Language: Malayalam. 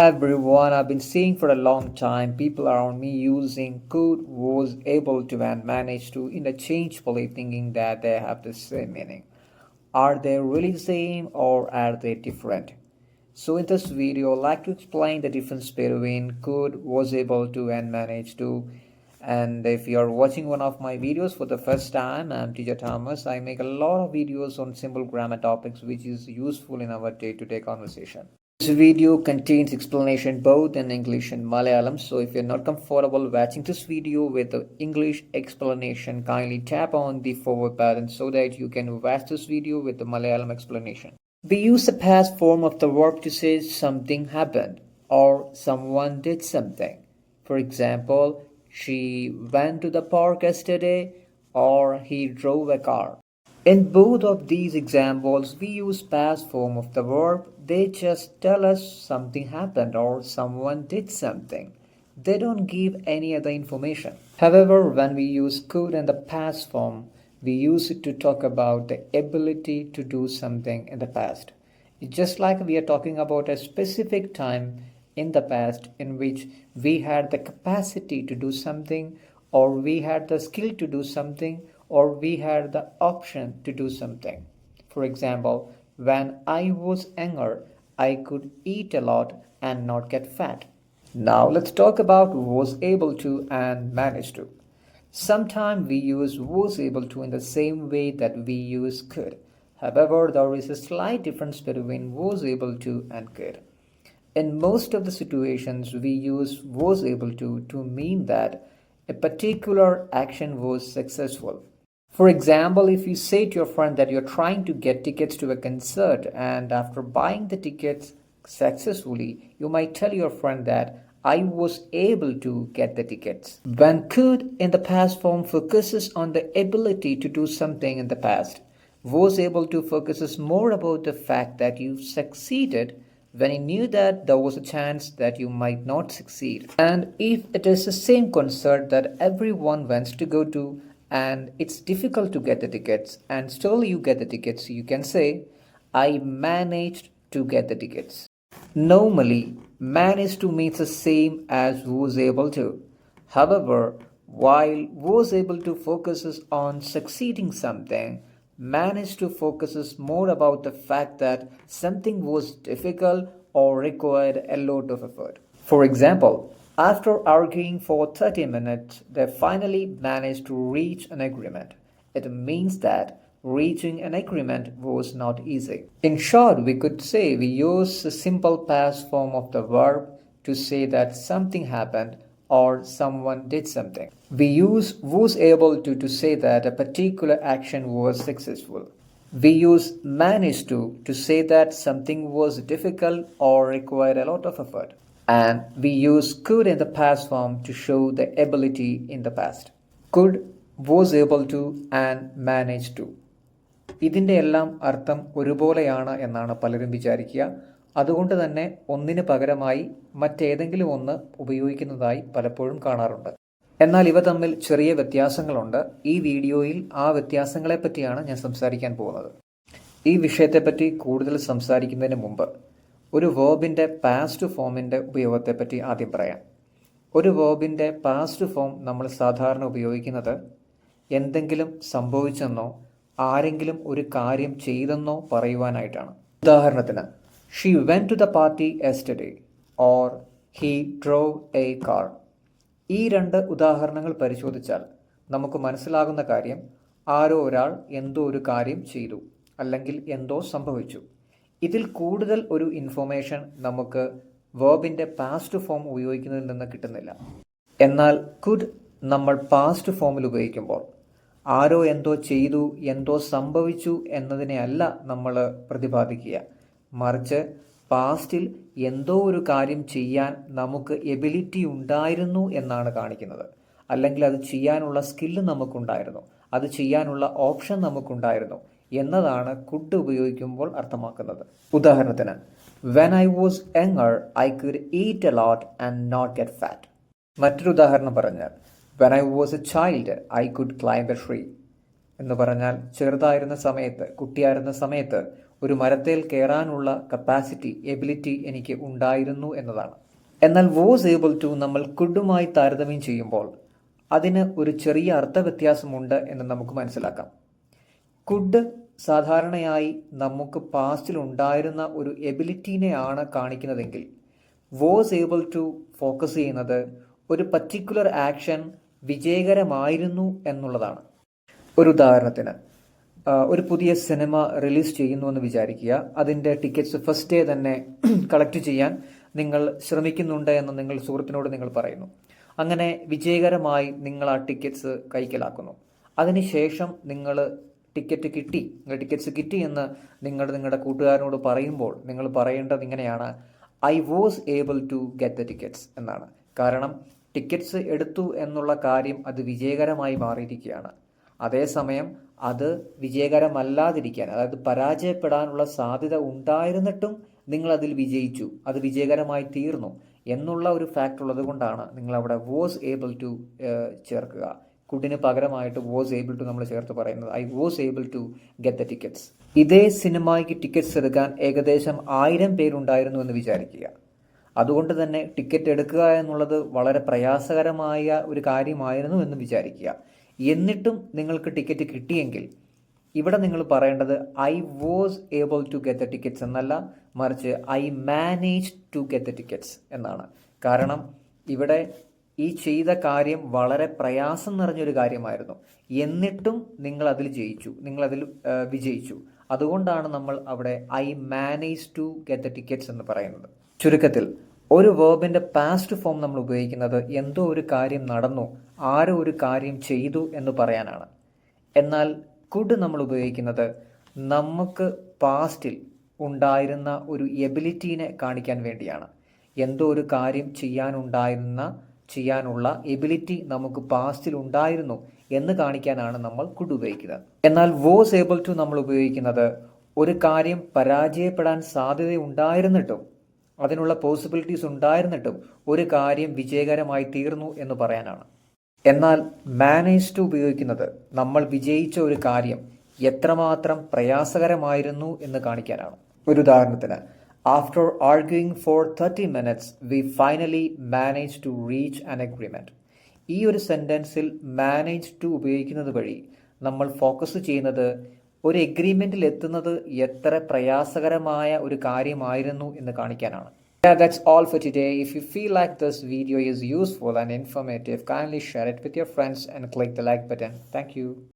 Everyone, I've been seeing for a long time people around me using could, was, able to, and managed to interchangeably thinking that they have the same meaning. Are they really the same or are they different? So in this video, I'd like to explain the difference between could, was able to, and managed to. And if you are watching one of my videos for the first time, I'm teacher Thomas. I make a lot of videos on simple grammar topics which is useful in our day-to-day conversation. This video contains explanation both in English and Malayalam. So if you're not comfortable watching this video with the English explanation, kindly tap on the forward button so that you can watch this video with the Malayalam explanation. We use the past form of the verb to say something happened or someone did something. For example, she went to the park yesterday or he drove a car. In both of these examples, we use past form of the verb. They just tell us something happened or someone did something. They don't give any other information. However, when we use could in the past form, we use it to talk about the ability to do something in the past. It's just like we are talking about a specific time in the past in which we had the capacity to do something or we had the skill to do something or we had the option to do something. For example, when I was younger, I could eat a lot and not get fat. Now let's talk about was able to and managed to. Sometimes we use was able to in the same way that we use could. However, there is a slight difference between was able to and could. In most of the situations, we use was able to to mean that a particular action was successful. For example, if you say to your friend that you're trying to get tickets to a concert and after buying the tickets successfully, you might tell your friend that I was able to get the tickets. When could in the past form focuses on the ability to do something in the past, was able to focuses more about the fact that you succeeded when he knew that there was a chance that you might not succeed. And if it is the same concert that everyone wants to go to, and it's difficult to get the tickets. And still you get the tickets. You can say i managed to get the tickets. Normally managed to means the same as was able to. However while was able to focuses on succeeding something managed to focuses more about the fact that something was difficult or required a lot of effort. For example after arguing for 30 minutes, they finally managed to reach an agreement. It means that reaching an agreement was not easy. In short, we could say we use the simple past form of the verb to say that something happened or someone did something. We use was able to to say that a particular action was successful. We use managed to to say that something was difficult or required a lot of effort and we use could in the past form to show the ability in the past. Could, was able to and managed to. ഇതിന്റെ എല്ലാം അർത്ഥം ഒരുപോലെയാണ് എന്നാണ് പലരും വിചാരിക്കുക അതുകൊണ്ട് തന്നെ ഒന്നിന് പകരമായി മറ്റേതെങ്കിലും ഒന്ന് ഉപയോഗിക്കുന്നതായി പലപ്പോഴും കാണാറുണ്ട് എന്നാൽ ഇവ തമ്മിൽ ചെറിയ വ്യത്യാസങ്ങളുണ്ട് ഈ വീഡിയോയിൽ ആ വ്യത്യാസങ്ങളെപ്പറ്റിയാണ് ഞാൻ സംസാരിക്കാൻ പോകുന്നത് ഈ വിഷയത്തെപ്പറ്റി കൂടുതൽ സംസാരിക്കുന്നതിന് മുമ്പ് ഒരു വേർബിന്റെ പാസ്റ്റ് ഫോമിന്റെ ഉപയോഗത്തെപ്പറ്റി ആദ്യം പറയാം. ഒരു വേർബിന്റെ പാസ്റ്റ് ഫോം നമ്മൾ സാധാരണ ഉപയോഗിക്കുന്നത് എന്തെങ്കിലും സംഭവിച്ചെന്നോ ആരെങ്കിലും ഒരു കാര്യം ചെയ്തെന്നോ പറയുവാനായിട്ടാണ്. ഉദാഹരണത്തിന് she went to the party yesterday or he drove a car ഈ രണ്ട് ഉദാഹരണങ്ങൾ പരിശോധിച്ചാൽ നമുക്ക് മനസ്സിലാകുന്ന കാര്യം ആരോ ഒരാൾ എന്തോ ഒരു കാര്യം ചെയ്തു അല്ലെങ്കിൽ എന്തോ സംഭവിച്ചു. ഇതിൽ കൂടുതൽ ഒരു ഇൻഫോർമേഷൻ നമുക്ക് വേർബിന്റെ പാസ്റ്റ് ഫോം ഉപയോഗിക്കുന്നതിൽ നിന്ന് കിട്ടുന്നില്ല. എന്നാൽ കുഡ് നമ്മൾ പാസ്റ്റ് ഫോമിൽ ഉപയോഗിക്കുമ്പോൾ ആരോ എന്തോ ചെയ്തു എന്തോ സംഭവിച്ചു എന്നതിനെ അല്ല നമ്മൾ പ്രതിപാദിക്കുക. മറിച്ച് പാസ്റ്റിൽ എന്തോ ഒരു കാര്യം ചെയ്യാൻ നമുക്ക് എബിലിറ്റി ഉണ്ടായിരുന്നു എന്നാണ് കാണിക്കുന്നത്. അല്ലെങ്കിൽ അത് ചെയ്യാനുള്ള സ്കില്ല് നമുക്കുണ്ടായിരുന്നു അത് ചെയ്യാനുള്ള ഓപ്ഷൻ നമുക്കുണ്ടായിരുന്നു. എന്നതാണ് കുഡ് ഉപയോഗിക്കുമ്പോൾ അർത്ഥമാക്കുന്നത്. ഉദാഹരണത്തിന് when I was younger I could eat a lot and not get fat മറ്റൊരു ഉദാഹരണം പറഞ്ഞാൽ when I was a child I could climb a tree എന്ന് പറഞ്ഞാൽ ചെറുതായിരുന്ന സമയത്ത് കുട്ടിയായിരുന്ന സമയത്ത് ഒരു മരത്തിൽ കയറാനുള്ള കപ്പാസിറ്റി എബിലിറ്റി എനിക്ക് ഉണ്ടായിരുന്നു എന്നതാണ്. എന്നാൽ വാസ് ഏബിൾ ടു നമ്മൾ കുഡുമായി താരതമ്യം ചെയ്യുമ്പോൾ അതിന് ഒരു ചെറിയ അർത്ഥവ്യത്യാസമുണ്ട് എന്ന് നമുക്ക് മനസ്സിലാക്കാം. കുഡ് സാധാരണയായി നമുക്ക് പാസ്റ്റിൽ ഉണ്ടായിരുന്ന ഒരു എബിലിറ്റീനെയാണ് കാണിക്കുന്നതെങ്കിൽ വാസ് ഏബിൾ ടു ഫോക്കസ് ചെയ്യുന്നത് ഒരു പർട്ടിക്കുലർ ആക്ഷൻ വിജയകരമായിരുന്നു എന്നുള്ളതാണ്. ഒരു ഉദാഹരണത്തിന് ഒരു പുതിയ സിനിമ റിലീസ് ചെയ്യുന്നു എന്ന് വിചാരിക്കുക. അതിന്റെ ടിക്കറ്റ്സ് ഫസ്റ്റ് ഡേ തന്നെ കളക്ട് ചെയ്യാൻ നിങ്ങൾ ശ്രമിക്കുന്നുണ്ട് എന്ന് നിങ്ങൾ സുഹൃത്തിനോട് നിങ്ങൾ പറയുന്നു. അങ്ങനെ വിജയകരമായി നിങ്ങൾ ആ ടിക്കറ്റ്സ് കൈക്കലാക്കുന്നു. അതിനുശേഷം നിങ്ങൾ ടിക്കറ്റ് കിട്ടി. ടിക്കറ്റ്സ് കിട്ടി എന്ന് നിങ്ങൾ നിങ്ങളുടെ കൂട്ടുകാരനോട് പറയുമ്പോൾ നിങ്ങൾ പറയേണ്ടത് ഇങ്ങനെയാണ്. I was able to get the tickets എന്നാണ്. കാരണം ടിക്കറ്റ്സ് എടുത്തു എന്നുള്ള കാര്യം അത് വിജയകരമായി മാറിയിരിക്കുകയാണ്. അതേസമയം അത് വിജയകരമല്ലാതിരിക്കാൻ അതായത് പരാജയപ്പെടാനുള്ള സാധ്യത ഉണ്ടായിരുന്നിട്ടും നിങ്ങൾ അതിൽ വിജയിച്ചു. അത് വിജയകരമായി തീർന്നു എന്നുള്ള ഒരു ഫാക്ട് ഉള്ളത് കൊണ്ടാണ് നിങ്ങൾ അവിടെ വാസ് ഏബിൾ ടു ചേർക്കുക. കുഡിന് പകരമായിട്ട് വാസ് ഏബിൾ ടു നമ്മൾ ചേർത്ത് പറയുന്നത്. I was able to get the tickets ഇതേ സിനിമയ്ക്ക് ടിക്കറ്റ്സ് എടുക്കാൻ ഏകദേശം ആയിരം പേരുണ്ടായിരുന്നു എന്ന് വിചാരിക്കുക. അതുകൊണ്ട് തന്നെ ടിക്കറ്റ് എടുക്കുക എന്നുള്ളത് വളരെ പ്രയാസകരമായ ഒരു കാര്യമായിരുന്നു എന്ന് വിചാരിക്കുക. എന്നിട്ടും നിങ്ങൾക്ക് ടിക്കറ്റ് കിട്ടിയെങ്കിൽ ഇവിടെ നിങ്ങൾ പറയേണ്ടത് I was able to get the tickets എന്നല്ല മറിച്ച് I manage to get the tickets എന്നാണ്. കാരണം ഇവിടെ ഈ ചെയ്ത കാര്യം വളരെ പ്രയാസം നിറഞ്ഞൊരു കാര്യമായിരുന്നു. എന്നിട്ടും നിങ്ങൾ അതിൽ ജയിച്ചു. നിങ്ങൾ അതിൽ വിജയിച്ചു. അതുകൊണ്ടാണ് നമ്മൾ അവിടെ I manage to get the tickets എന്ന് പറയുന്നത്. ചുരുക്കത്തിൽ ഒരു വേർബിന്റെ പാസ്റ്റ് ഫോം നമ്മൾ ഉപയോഗിക്കുന്നത് എന്തോ ഒരു കാര്യം നടന്നു ആരോ ഒരു കാര്യം ചെയ്തു എന്ന് പറയാനാണ്. എന്നാൽ കുഡ് നമ്മൾ ഉപയോഗിക്കുന്നത് നമുക്ക് പാസ്റ്റിൽ ഉണ്ടായിരുന്ന ഒരു എബിലിറ്റീനെ കാണിക്കാൻ വേണ്ടിയാണ്. എന്തോ ഒരു കാര്യം ചെയ്യാനുണ്ടായിരുന്ന ചെയ്യാനുള്ള എബിലിറ്റി നമുക്ക് പാസ്റ്റിൽ ഉണ്ടായിരുന്നു എന്ന് കാണിക്കാനാണ് നമ്മൾ കുഡ് ഉപയോഗിക്കുന്നത്. എന്നാൽ വോസ് ഏബിൾ ടു നമ്മൾ ഉപയോഗിക്കുന്നത് ഒരു കാര്യം പരാജയപ്പെടാൻ സാധ്യത ഉണ്ടായിരുന്നിട്ടും അതിനുള്ള പോസിബിലിറ്റീസ് ഉണ്ടായിരുന്നിട്ടും ഒരു കാര്യം വിജയകരമായി തീർന്നു എന്ന് പറയാനാണ്. എന്നാൽ മാനേജ് ടു ഉപയോഗിക്കുന്നത് നമ്മൾ വിജയിച്ച ഒരു കാര്യം എത്രമാത്രം പ്രയാസകരമായിരുന്നു എന്ന് കാണിക്കാനാണ്. ഒരു ഉദാഹരണത്തിന് after arguing for thirty minutes we finally manage to reach an agreement ഈ ഒരു സെന്റൻസിൽ മാനേജ് ടു ഉപയോഗിക്കുന്നത് വഴി നമ്മൾ ഫോക്കസ് ചെയ്യുന്നത് ഒരു എഗ്രിമെന്റിൽ എത്തുന്നത് എത്ര പ്രയാസകരമായ ഒരു കാര്യമായിരുന്നു എന്ന് കാണിക്കാനാണ് Yeah, that's all for today. If you feel like this video is useful and informative, kindly share it with your friends and click the like button. Thank you.